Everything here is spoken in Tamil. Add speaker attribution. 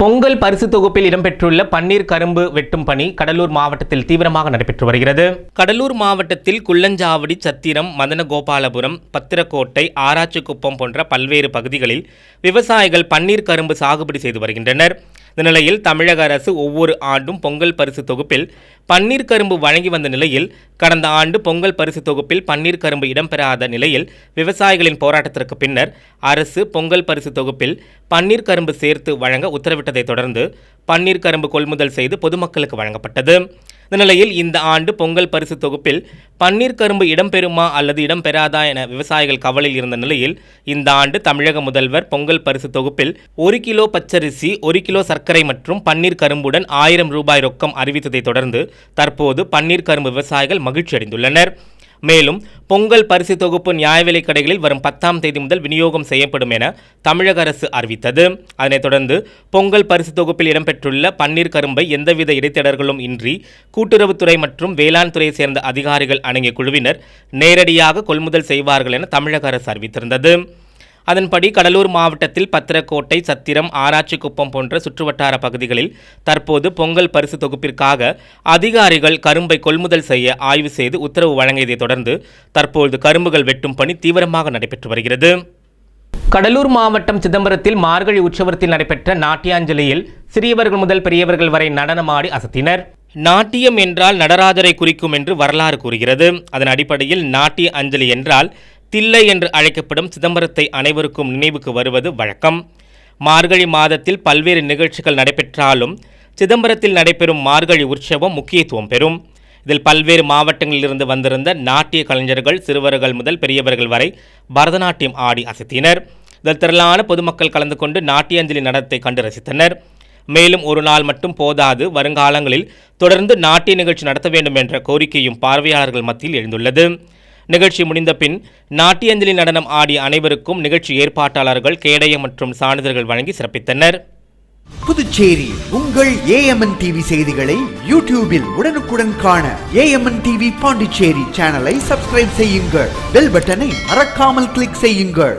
Speaker 1: பொங்கல் பரிசு தொகுப்பில் இடம்பெற்றுள்ள பன்னீர் கரும்பு வெட்டும் பணி கடலூர் மாவட்டத்தில் தீவிரமாக நடைபெற்று வருகிறது. கடலூர் மாவட்டத்தில் குள்ளஞ்சாவடி சத்திரம் மதனகோபாலபுரம் பத்திரக்கோட்டை ஆராய்ச்சிக்குப்பம் போன்ற பல்வேறு பகுதிகளில் விவசாயிகள் பன்னீர் கரும்பு சாகுபடி செய்து வருகின்றனர். இந்த நிலையில் தமிழக அரசு ஒவ்வொரு ஆண்டும் பொங்கல் பரிசு தொகுப்பில் பன்னீர் கரும்பு வழங்கி வந்த நிலையில் கடந்த ஆண்டு பொங்கல் பரிசு தொகுப்பில் பன்னீர் கரும்பு இடம்பெறாத நிலையில் விவசாயிகளின் போராட்டத்திற்கு பின்னர் அரசு பொங்கல் பரிசு தொகுப்பில் பன்னீர் கரும்பு சேர்த்து வழங்க உத்தரவிட்டதைத் தொடர்ந்து பன்னீர் கரும்பு கொள்முதல் செய்து பொதுமக்களுக்கு வழங்கப்பட்டது. இந்த நிலையில் இந்த ஆண்டு பொங்கல் பரிசு தொகுப்பில் பன்னீர் கரும்பு இடம்பெறுமா அல்லது இடம்பெறாதா என விவசாயிகள் கவலையில் இருந்த நிலையில் இந்த ஆண்டு தமிழக முதல்வர் பொங்கல் பரிசு தொகுப்பில் ஒரு கிலோ பச்சரிசி ஒரு கிலோ சர்க்கரை மற்றும் பன்னீர் கரும்புடன் ஆயிரம் ரூபாய் ரொக்கம் அறிவித்ததைத் தொடர்ந்து தற்போது பன்னீர் கரும்பு விவசாயிகள் மகிழ்ச்சி அடைந்துள்ளனர் மேலும் பொங்கல் பரிசு தொகுப்பு நியாய விலைக் கடைகளில் வரும் பத்தாம் தேதி முதல் விநியோகம் செய்யப்படும் என தமிழக அரசு அறிவித்தது. அதனைத் தொடர்ந்து பொங்கல் பரிசு தொகுப்பில் இடம்பெற்றுள்ள பன்னீர் கரும்பை எந்தவித இடைத்தடர்களும் இன்றி கூட்டுறவுத்துறை மற்றும் வேளாண் துறையை சேர்ந்த அதிகாரிகள் அடங்கிய குழுவினர் நேரடியாக கொள்முதல் செய்வார்கள் என தமிழக அரசு அறிவித்திருந்தது. அதன்படி கடலூர் மாவட்டத்தில் பத்திரக்கோட்டை சத்திரம் ஆராய்ச்சிக்குப்பம் போன்ற சுற்றுவட்டார பகுதிகளில் தற்போது பொங்கல் பரிசு தொகுப்பிற்காக அதிகாரிகள் கரும்பை கொள்முதல் செய்ய ஆய்வு செய்து உத்தரவு வழங்கியதைத் தொடர்ந்து தற்போது கரும்புகள் வெட்டும் பணி தீவிரமாக நடைபெற்று வருகிறது. கடலூர் மாவட்டம் சிதம்பரத்தில் மார்கழி உற்சவத்தில் நடைபெற்ற நாட்டியாஞ்சலியில் சிறியவர்கள் முதல் பெரியவர்கள் வரை நடனமாடி அசத்தினர். நாட்டியம் என்றால் நடராஜரை குறிக்கும் என்று வரலாறு கூறுகிறது. அதன் அடிப்படையில் நாட்டிய அஞ்சலி என்றால் தில்லை என்று அழைக்கப்படும் சிதம்பரத்தை அனைவருக்கும் நினைவுக்கு வருவது வழக்கம். மார்கழி மாதத்தில் பல்வேறு நிகழ்ச்சிகள் நடைபெற்றாலும் சிதம்பரத்தில் நடைபெறும் மார்கழி உற்சவம் முக்கியத்துவம் பெறும். இதில் பல்வேறு மாவட்டங்களிலிருந்து வந்திருந்த நாட்டிய கலைஞர்கள் சிறுவர்கள் முதல் பெரியவர்கள் வரை பரதநாட்டியம் ஆடி அசத்தினர். இதில் திரளான பொதுமக்கள் கலந்து கொண்டு நாட்டியாஞ்சலி நடனத்தை கண்டு ரசித்தனர். மேலும் ஒரு நாள் மட்டும் போதாது வருங்காலங்களில் தொடர்ந்து நாட்டிய நிகழ்ச்சி நடத்த வேண்டும் என்ற கோரிக்கையும் பார்வையாளர்கள் மத்தியில் எழுந்துள்ளது. நிகழ்ச்சி முடிந்த பின் நாட்டியஞ்சலி நடனம் ஆடிய அனைவருக்கும் நிகழ்ச்சி ஏற்பாட்டாளர்கள் கேடயம் மற்றும் சான்றிதழ்கள் வழங்கி சிறப்பித்தனர்.
Speaker 2: புதுச்சேரி உங்கள் ஏஎம்என் டிவி செய்திகளை யூடியூபில் உடனுக்குடன் காண ஏஎம்என் டிவி பாண்டிச்சேரி சேனலை சப்ஸ்கிரைப் செய்யுங்கள். பெல் பட்டனை மறக்காமல் கிளிக் செய்யுங்கள்.